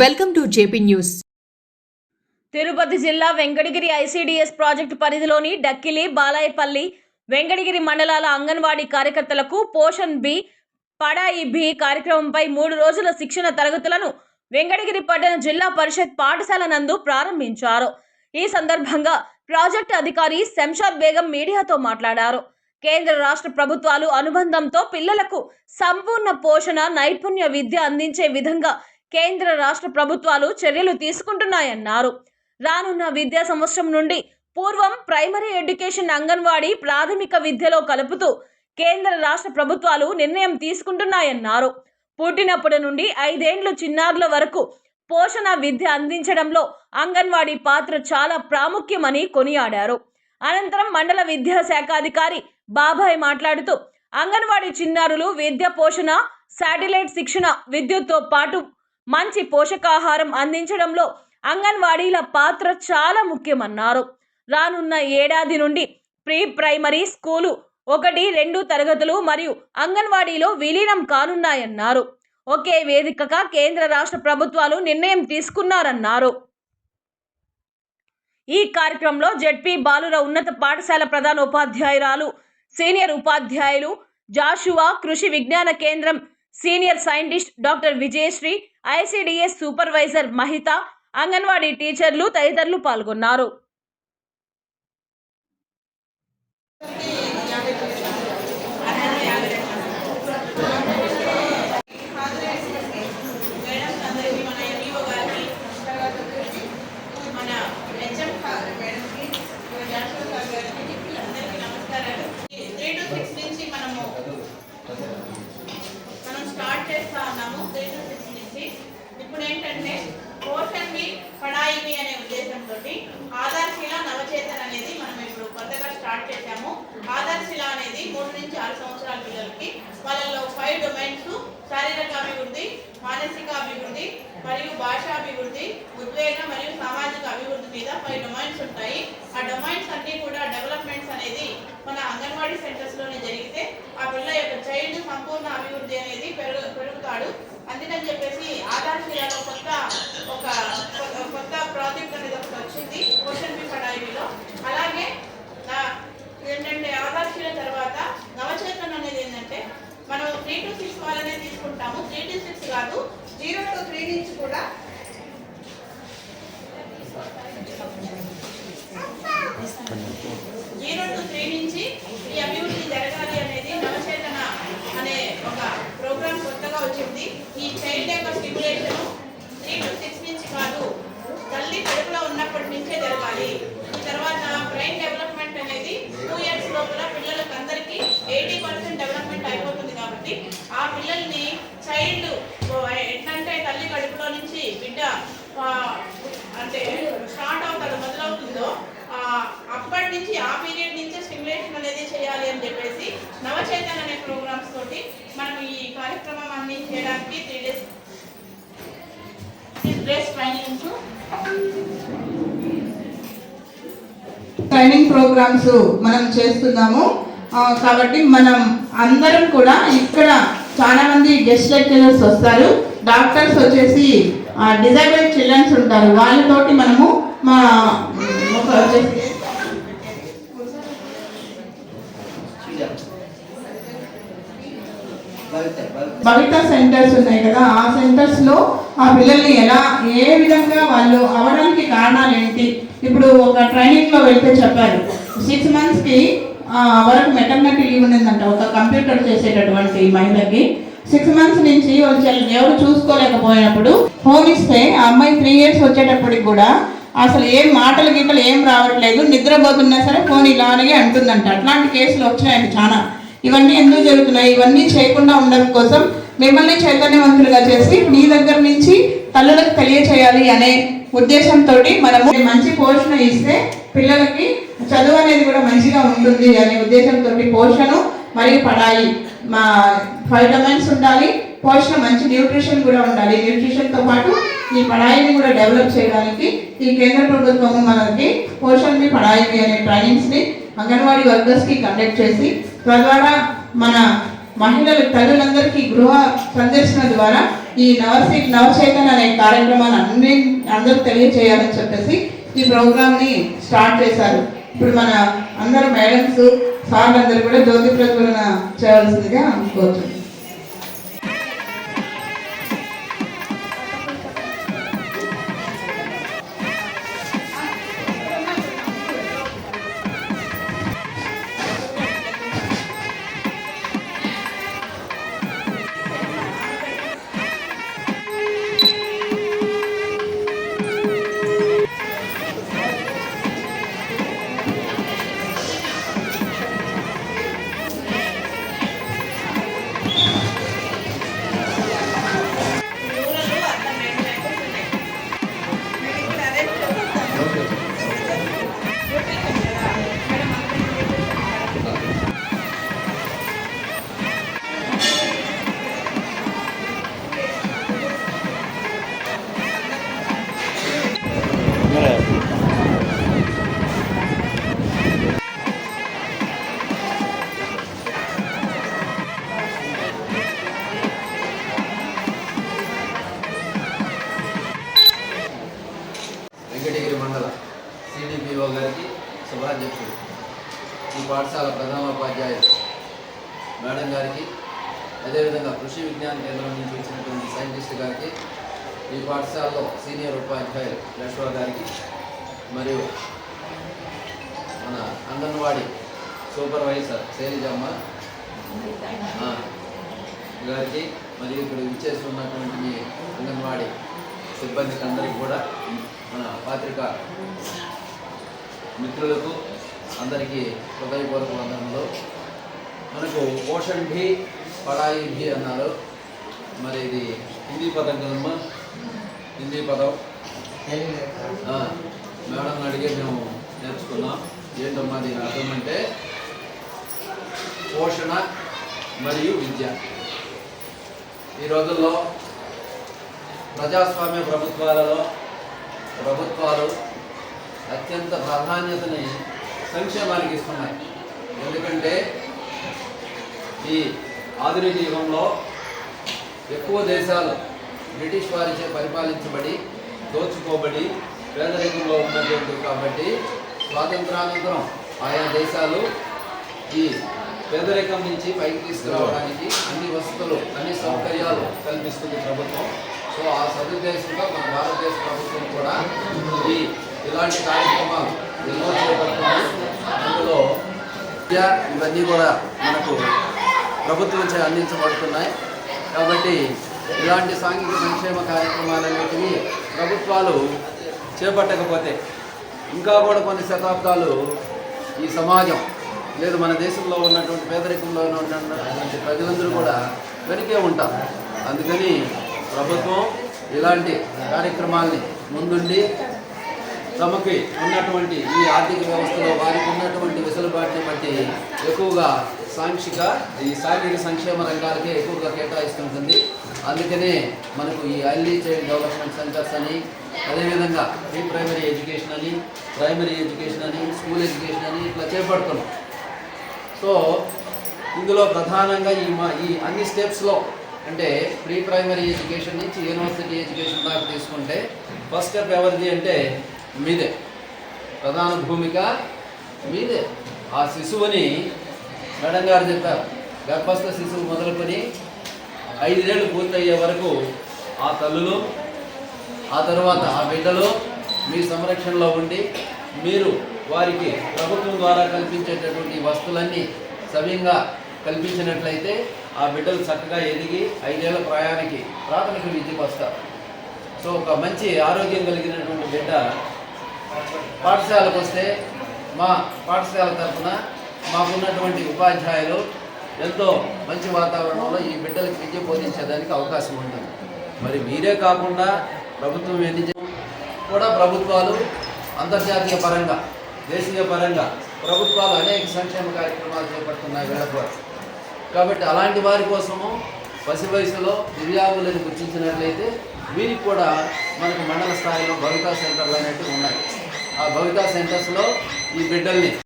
Welcome to JP news. Tirupati జిల్లా Venkatagiri ICDS project పరిధిలోని డక్కిలి బాలాయపల్లి వెంకటగిరి మండలాల అంగన్వాడీ కార్యకర్తలకు పోషన్ బి పడాయి బి కార్యక్రమంపై మూడు రోజుల శిక్షణ తరగతులను వెంకటగిరి పట్టణ జిల్లా పరిషత్ పాఠశాల నందు ప్రారంభించారు. ఈ సందర్భంగా ప్రాజెక్టు అధికారి శంషాద్ బేగం మీడియాతో మాట్లాడారు. కేంద్ర రాష్ట్ర ప్రభుత్వాలు అనుబంధంతో పిల్లలకు సంపూర్ణ పోషణ నైపుణ్య విద్య అందించే విధంగా కేంద్ర రాష్ట్ర ప్రభుత్వాలు చర్యలు తీసుకుంటున్నాయన్నారు. రానున్న విద్యా సంవత్సరం నుండి పూర్వం ప్రైమరీ ఎడ్యుకేషన్ అంగన్వాడీ ప్రాథమిక విద్యలో కలుపుతూ కేంద్ర రాష్ట్ర ప్రభుత్వాలు నిర్ణయం తీసుకుంటున్నాయన్నారు. పుట్టినప్పటి నుండి ఐదేండ్లు చిన్నారుల వరకు పోషణ విద్య అందించడంలో అంగన్వాడీ పాత్ర చాలా ప్రాముఖ్యమని కొనియాడారు. అనంతరం మండల విద్యాశాఖ అధికారి బాబాయ్ మాట్లాడుతూ అంగన్వాడీ చిన్నారులు విద్య పోషణ శాటిలైట్ శిక్షణ విద్యుత్తో పాటు మంచి పోషకాహారం అందించడంలో అంగన్వాడీల పాత్ర చాలా ముఖ్యమన్నారు. రానున్న ఏడాది నుండి ప్రీ ప్రైమరీ స్కూలు ఒకటి రెండు తరగతులు మరియు అంగన్వాడీలో విలీనం కానున్నాయన్నారు. ఒకే వేదికగా కేంద్ర రాష్ట్ర ప్రభుత్వాలు నిర్ణయం తీసుకున్నారన్నారు. ఈ కార్యక్రమంలో జడ్పీ బాలుర ఉన్నత పాఠశాల ప్రధాన ఉపాధ్యాయురాలు సీనియర్ ఉపాధ్యాయులు Joshua Krishi Vignana Kendram senior scientist doctor Vijayasri ICDS supervisor Mahitha anganwadi టీచర్లు తదితరులు పాల్గొన్నారు అందరికీ మన ఎంఈఓ గారికి తర్వాత వచ్చేసి మన హెచ్ఎం సార్ మేడంకి మన జాషువా సార్ గారికి అందరికీ నమస్కారాలు త్రీ టు సిక్స్ నుంచి మనము మనం స్టార్ట్ చేస్తా ఉన్నాము త్రీ టు సిక్స్ నుంచి ఇప్పుడు ఏంటంటే పోషన్ బి పడాయి బి అనే ఉద్దేశంతో ఆధార్శిల నవచేతన్ అనేది మనం ఇప్పుడు కొత్తగా స్టార్ట్ చేశాము. ఆదర్శిల అనేది మూడు నుంచి ఆరు సంవత్సరాల పిల్లలకి. వాళ్ళలో ఫైవ్ డొమైన్స్ శారీరక అభివృద్ధి మానసిక అభివృద్ధి మరియు భాషా అభివృద్ధి ఉద్వేగ మరియు సామాజిక అభివృద్ధి మీద ఫైవ్ డొమైన్స్ ఉంటాయి. ఆ డొమైన్స్ అన్ని కూడా డెవలప్మెంట్స్ అనేది మన అంగన్వాడీ సెంటర్స్లోనే జరిగితే ఆ పిల్ల యొక్క చైల్డ్ సంపూర్ణ అభివృద్ధి అనేది పెరుగు పెరుగుతాడు. అందుకని చెప్పేసి ఆధార్శిలలో కొత్త ఒక కొ- కొత్త ప్రాజెక్ట్ అనేది ఒకటి వచ్చింది క్వశ్చన్ బి పడాయిలో అలాగే నా- ఏంటంటే ఆధార్శిల తర్వాత నవచేతన్ అనేది ఏంటంటే మనం త్రీ టు సిక్స్ వాళ్ళనే తీసుకుంటాము త్రీ టు సిక్స్ కాదు. జీరో టు త్రీ నుంచి కూడా. జీరో టు త్రీ నుంచి ఈ అభివృద్ధి జరగాలి అనేది నవచేతన అనే ఒక ప్రోగ్రామ్ కొత్తగా వచ్చింది. ఈ చైల్డ్ యొక్క స్టిమ్యులేషన్ త్రీ టు సిక్స్ నుంచి కాదు తల్లి కడుపులో ఉన్నప్పటి నుంచే జరగాలి. ఈ తర్వాత బ్రెయిన్ డెవలప్మెంట్ అనేది టూ ఇయర్స్ లోపల పిల్లలకు అందరికీ ఎయిటీ పర్సెంట్ డెవలప్మెంట్ అయిపోతుంది కాబట్టి ఆ పిల్లల్ని చైల్డ్ ఎట్లంటే తల్లి కడుపులో నుంచి బిడ్డ అంటే స్టార్ట్ అవుతాడు మొదలవుతుందో అప్పటి నుంచి ఆ పీరియడ్ నుంచే స్టిమ్యులేషన్ అనేది చేయాలి అని చెప్పేసి నవచైతన్య అనే ప్రోగ్రామ్స్ తోటి మనం ఈ కార్యక్రమం అన్ని చేయడానికి three days days trainings training programmes మనం చేస్తున్నాము. కాబట్టి మనం అందరం కూడా ఇక్కడ చాలా మంది గెస్ట్ లెక్చరర్స్ వస్తారు. డాక్టర్స్ వచ్చేసి డిజైబుల్ చిల్డ్రన్స్ ఉంటారు. వాళ్ళతోటి మనము మా ఒక వచ్చేసి భవిత సెంటర్స్ ఉన్నాయి కదా. ఆ సెంటర్స్లో ఆ పిల్లల్ని ఎలా ఏ విధంగా వాళ్ళు అవడానికి కారణాలు ఏంటి ఇప్పుడు ఒక ట్రైనింగ్లో వెళ్తే చెప్పారు. సిక్స్ మంత్స్కి వరకు మెటర్నటీ లీవ్ ఉందంట ఒక కంప్యూటర్ చేసేటటువంటి మహిళకి సిక్స్ మంత్స్ నుంచి వాళ్ళు ఎవరు చూసుకోలేకపోయినప్పుడు ఫోన్ ఇస్తే ఆ అమ్మాయి త్రీ ఇయర్స్ వచ్చేటప్పటికి కూడా అసలు ఏం మాటలు గీటలు ఏం రావట్లేదు నిద్రపోతున్నా సరే ఫోన్ ఇలానే అంటుందంట. అట్లాంటి కేసులు వచ్చాయండి చాలా. ఇవన్నీ ఎందుకు జరుగుతున్నాయి? ఇవన్నీ చేయకుండా ఉండడం కోసం మిమ్మల్ని చైతన్యవంతులుగా చేసి మీ దగ్గర నుంచి తల్లులకు తెలియచేయాలి అనే ఉద్దేశంతో మనము మంచి పోషణ ఇస్తే పిల్లలకి చదువు అనేది కూడా మంచిగా ఉంటుంది అనే ఉద్దేశంతో పోషణ మరియు పడాయి మా ఫైవ్ ఉండాలి. పోషణ మంచి న్యూట్రిషన్ కూడా ఉండాలి. న్యూట్రిషన్తో పాటు ఈ పడాయిని కూడా డెవలప్ చేయడానికి ఈ కేంద్ర ప్రభుత్వము మనకి పోషణని పడాయి అనే ట్రైనింగ్స్ని అంగన్వాడీ వర్కర్స్కి కండక్ట్ చేసి తద్వారా మన మహిళలు తల్లులందరికీ గృహ సందర్శన ద్వారా ఈ నవసి నవచేతన్ అనే కార్యక్రమాన్ని అన్ని అందరూ తెలియజేయాలని చెప్పేసి ఈ ప్రోగ్రామ్ని స్టార్ట్ చేశారు. ఇప్పుడు మన అందరు మేడమ్స్ సార్లు అందరూ కూడా జ్యోతి ప్రజ్వలన చేయవలసిందిగా అనుకోవచ్చు. గారికి అదేవిధంగా కృషి విజ్ఞాన కేంద్రం నుంచి వచ్చినటువంటి సైంటిస్ట్ గారికి ఈ పాఠశాలలో సీనియర్ ఉపాధ్యాయులు లక్ష్మ గారికి మరియు మన అంగన్వాడీ సూపర్వైజర్ శైలజమ్మ గారికి మరియు ఇక్కడ ఇచ్చేస్తున్నటువంటి మీ అంగన్వాడీ సిబ్బందికి అందరికీ కూడా మన పాత్రిక మిత్రులకు అందరికీ హృదయపూర్వక వందనములు. మనకు పోషణ్ భీ పడాయి భీ అన్నారు. మరి ఇది హిందీ పదం కదమ్మా? హిందీ పదం. మేడం అడిగే మేము నేర్చుకున్నాం. ఏంటమ్మా దీని అర్థం అంటే పోషణ మరియు విద్య. ఈ రోజుల్లో ప్రజాస్వామ్య ప్రభుత్వాలలో ప్రభుత్వాలు అత్యంత ప్రాధాన్యతని సంక్షేమానికి ఇస్తున్నాయి ఎందుకంటే ఈ ఆధునిక యుగంలో ఎక్కువ దేశాలు బ్రిటిష్ వారిచే పరిపాలించబడి దోచుకోబడి పేదరికంలో ఉన్నటువంటి కాబట్టి స్వాతంత్రానంతరం ఆయా దేశాలు ఈ పేదరికం నుంచి పైకి తీసుకురావడానికి అన్ని వసతులు అన్ని సౌకర్యాలు కల్పిస్తుంది ప్రభుత్వం. సో ఆ సదుద్దేశంగా మన భారతదేశ ప్రభుత్వం కూడా ఈ ఇలాంటి కార్యక్రమాలు ఎన్నో చేపడుతుంది. అందులో విద్య ఇవన్నీ కూడా మనకు ప్రభుత్వం చే అందించబడుతున్నాయి. కాబట్టి ఇలాంటి సాంఘిక సంక్షేమ కార్యక్రమాలన్నింటినీ ప్రభుత్వాలు చేపట్టకపోతే ఇంకా కూడా కొన్ని శతాబ్దాలు ఈ సమాజం లేదు మన దేశంలో ఉన్నటువంటి పేదరికంలో ఉన్నటువంటి ప్రజలందరూ కూడా వెనకే ఉంటారు. అందుకని ప్రభుత్వం ఇలాంటి కార్యక్రమాల్ని ముందుండి తమకి ఉన్నటువంటి ఈ ఆర్థిక వ్యవస్థలో వారికి ఉన్నటువంటి వెసులుబాటుని బట్టి ఎక్కువగా సాంక్షిక ఈ సాంఘిక సంక్షేమ రంగాలకే ఎక్కువగా కేటాయిస్తుంటుంది. అందుకనే మనకు ఈ అర్లీ చైల్డ్ డెవలప్మెంట్ సెంటర్స్ అని అదేవిధంగా ప్రీ ప్రైమరీ ఎడ్యుకేషన్ అని ప్రైమరీ ఎడ్యుకేషన్ అని స్కూల్ ఎడ్యుకేషన్ అని ఇట్లా చేపడుతున్నాం. సో ఇందులో ప్రధానంగా ఈ మా ఈ అన్ని స్టెప్స్లో అంటే ప్రీ ప్రైమరీ ఎడ్యుకేషన్ నుంచి యూనివర్సిటీ ఎడ్యుకేషన్ దాకా తీసుకుంటే ఫస్ట్ స్టెప్ ఎవరిది అంటే మీదే. ప్రధాన భూమిక మీదే. ఆ శిశువుని మేడం గారు చెప్పారు గర్భస్థ శిశువు మొదలుకొని ఐదేళ్ళు పూర్తయ్యే వరకు ఆ తల్లులు ఆ తర్వాత ఆ బిడ్డలు మీ సంరక్షణలో ఉండి మీరు వారికి ప్రభుత్వం ద్వారా కల్పించేటటువంటి వస్తువులన్నీ సవ్యంగా కల్పించినట్లయితే ఆ బిడ్డలు చక్కగా ఎదిగి ఐదేళ్ళ ప్రయాణానికి ప్రాథమిక విద్యకు వస్తారు. సో ఒక మంచి ఆరోగ్యం కలిగినటువంటి బిడ్డ పాఠశాలకు వస్తే మా పాఠశాల తరఫున మాకున్నటువంటి ఉపాధ్యాయులు ఎంతో మంచి వాతావరణంలో ఈ బిడ్డలకు విద్య బోధించేదానికి అవకాశం ఉంటుంది. మరి మీరే కాకుండా ప్రభుత్వం ఎన్ని కూడా ప్రభుత్వాలు అంతర్జాతీయ పరంగా దేశీయ పరంగా ప్రభుత్వాలు అనేక సంక్షేమ కార్యక్రమాలు చేపడుతున్నాయి వెళ్ళకూడదు కాబట్టి అలాంటి వారి కోసము పసి వయసులో దివ్యాంగులను గుర్తించినట్లయితే వీరికి కూడా మనకు మండల స్థాయిలో భవితా సెంటర్లు అనేవి ఉన్నాయి. ఆ భవితా సెంటర్స్లో ఈ బిడ్డల్ని